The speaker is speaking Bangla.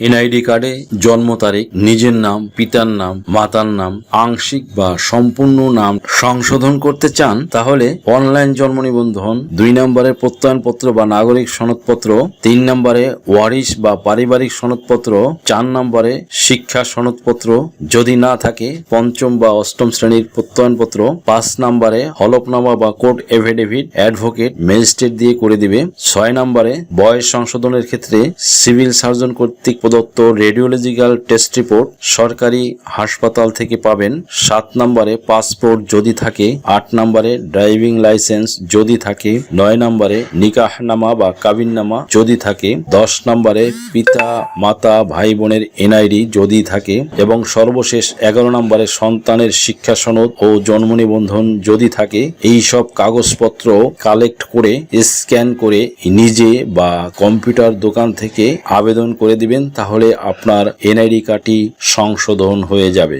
এনআইডি কার্ডে জন্ম তারিখ, নিজের নাম, পিতার নাম, মাতার নাম, আংশিক বা সম্পূর্ণ নাম সংশোধন করতে চান, তাহলে অনলাইন জন্ম নিবন্ধন, দুই নম্বরে প্রত্যয়নপত্র বা নাগরিক সনদপত্র, তিন নম্বরে ওয়ারিশ বা পারিবারিক সনদপত্র, চার নম্বরে শিক্ষা সনদপত্র, যদি না থাকে পঞ্চম বা অষ্টম শ্রেণির প্রত্যয়নপত্র, পাঁচ নম্বরে হলফনামা বা কোর্ট এফিডেভিট অ্যাডভোকেট ম্যাজিস্ট্রেট দিয়ে করে দিবে, ছয় নম্বরে বয়স সংশোধনের ক্ষেত্রে সিভিল সার্জন কর্তৃক প্রদত্ত রেডিওলজিক্যাল টেস্ট রিপোর্ট সরকারি হাসপাতাল থেকে পাবেন। সাত নম্বরে পাসপোর্ট যদি থাকে, আট নম্বরে ড্রাইভিং লাইসেন্স যদি থাকে, নয় নম্বরে নিকাহনামা বা কাবিননামা যদি থাকে, দশ নম্বরে পিতা, মাতা ভাই বোনের এনআইডি যদি থাকে এবং সর্বশেষ এগারো নম্বরে সন্তানের শিক্ষা সনদ ও জন্ম নিবন্ধন যদি থাকে, এই সব কাগজপত্র কালেক্ট করে, স্ক্যান করে নিজে বা কম্পিউটার দোকান থেকে আবেদন করে দিবেন। তাহলে আপনার এনআইডি কার্ডটি সংশোধন হয়ে যাবে।